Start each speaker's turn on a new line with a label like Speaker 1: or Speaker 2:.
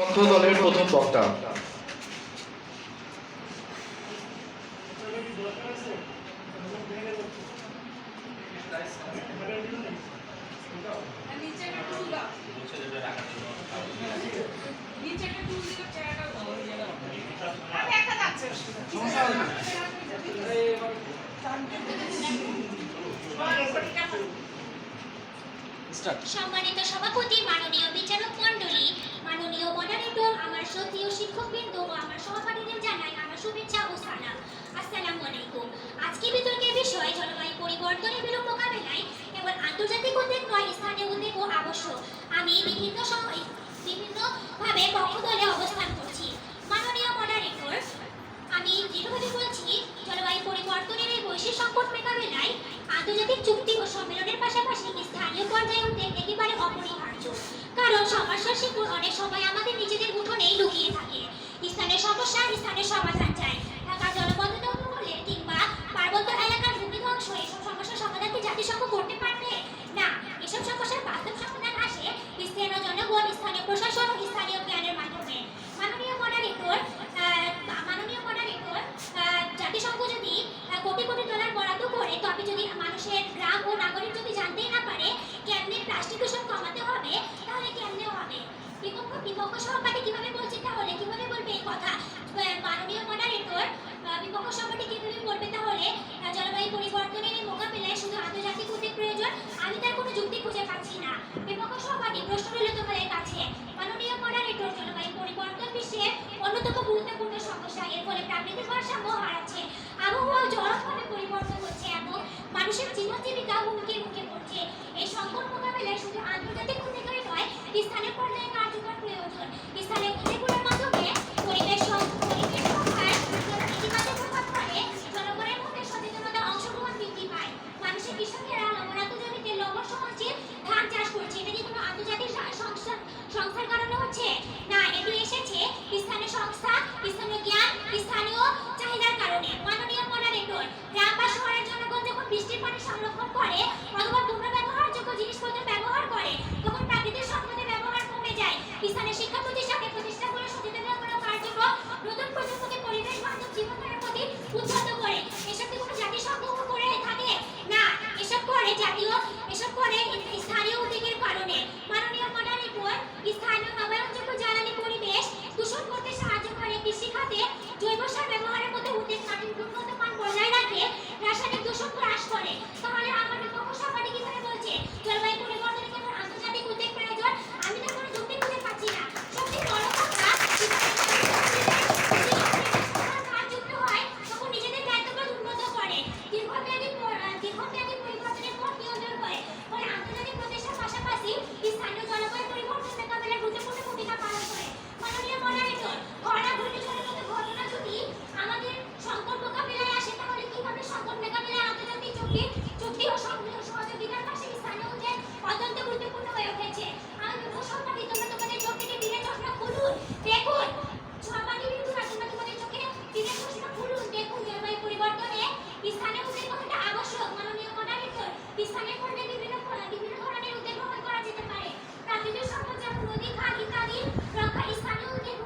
Speaker 1: পক্ষ দলের প্রথম বক্তা।
Speaker 2: নিচে
Speaker 3: সম্মানিত সভাপতি, মাননীয় বিচারক মণ্ডলী, মাননীয় মডারেটর আমার শ্রদ্ধেয় শিক্ষকবৃন্দ ও আমার সহপাঠীদের জানাই আমার শুভেচ্ছা ও সালাম। আসসালামু আলাইকুম। আজকে বিতর্কের বিষয়, জলবায়ু পরিবর্তনের বিরূপ মোকাবেলায় কেবল আন্তর্জাতিক উদ্যোগ নয়, স্থানীয় উদ্যোগও আবশ্যক। আমি বিভিন্ন সময় বিভিন্নভাবে পক্ষ দলে অবস্থান করছি। মাননীয় মডারেটর আমি দৃঢ়ভাবে বলছি, জলবায়ু পরিবর্তনের এই বৈশ্বিক সংকট মোকাবেলায় আন্তর্জাতিক চুক্তি ও সম্মেলনের পাশাপাশি স্থানীয় পর্যায়েও একেবারে অপরিহার্য। কারণ সমস্যার শিকড় অনেক সময় আমাদের নিজেদের উঠোনেই বিপক্ষ বিপক্ষ সহপাঠী কীভাবে বলছে তাহলে? কীভাবে বলবে এই কথা? মাননীয় মডারেটর বিপক্ষ সহপাঠী কীভাবে বলবে তাহলে? জলবায়ু পরিবর্তনের মোকাবিলায় শুধু আন্তর্জাতিক উদ্যোগ প্রয়োজন? আমি তার কোনো যুক্তি খুঁজে পাচ্ছি না। বিপক্ষ সহপাঠী, প্রশ্ন রইল তোমাদের কাছে। মাননীয় মডারেটর জলবায়ু পরিবর্তন বিশ্বের অন্যতম গুরুত্বপূর্ণ সমস্যা। এর ফলে প্রাকৃতিক ভারসাম্য হারাচ্ছে। আবহাওয়া চরমভাবে পরিবর্তন হচ্ছে এবং মানুষের জীবন জীবিকা হুমকির মুখে পড়ছে। এই সংকট মোকাবিলায় শুধু আন্তর্জাতিক স্থানীয় পর্যায়ে কার্যকর প্রয়োজন স্থানীয় উদ্যোগগুলোর মাধ্যমে সংস্থার কারণে হচ্ছে? না, এটি এসেছে স্থানীয় সংস্থা, স্থানীয় জ্ঞান, স্থানীয় চাহিদার কারণে। মাননীয় গ্রাম বা শহরের জনগণ যখন বৃষ্টির সংরক্ষণ করে, অথবা বিভিন্ন ধরনের উদ্যোগ গ্রহণ করা যেতে পারে। প্রাকৃতিক সম্পদ যেমন নদী খাল ইত্যাদি রক্ষা, স্থানীয় উদ্যোগ